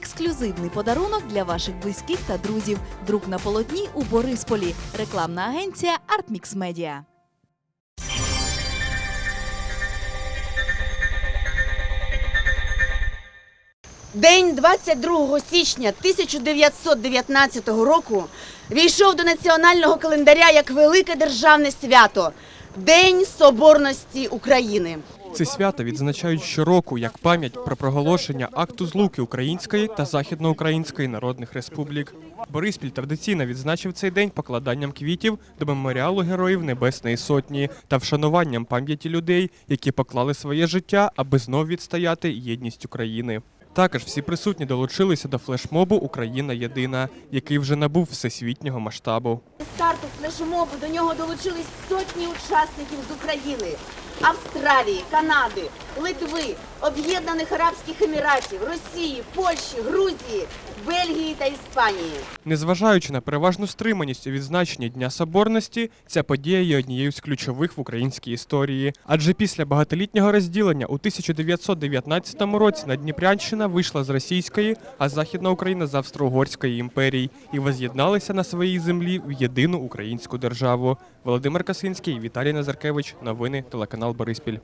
ексклюзивний подарунок для ваших близьких та друзів. Друк на полотні у Борисполі. Рекламна агенція Artmix Media. День 22 січня 1919 року війшов до національного календаря як велике державне свято День Соборності України. Це свято відзначають щороку як пам'ять про проголошення акту злуки Української та Західноукраїнської народних республік. Бориспіль традиційно відзначив цей день покладанням квітів до меморіалу героїв Небесної Сотні та вшануванням пам'яті людей, які поклали своє життя, аби знов відстояти єдність України. Також всі присутні долучилися до флешмобу Україна єдина, який вже набув всесвітнього масштабу. Старту флешмобу до нього долучились сотні учасників з України, Австралії, Канади, Литви, Об'єднаних Арабських Еміратів, Росії, Польщі, Грузії, Бельгії та Іспанії. Незважаючи на переважну стриманість у відзначенні Дня Соборності, ця подія є однією з ключових в українській історії. Адже після багатолітнього розділення у 1919 році Надніпрянщина вийшла з Російської, а Західна Україна з Австро-Угорської імперії і воз'єдналися на своїй землі в єдину українську державу. Володимир Касинський, Віталій Назаркевич. Новини телеканал Бориспіль.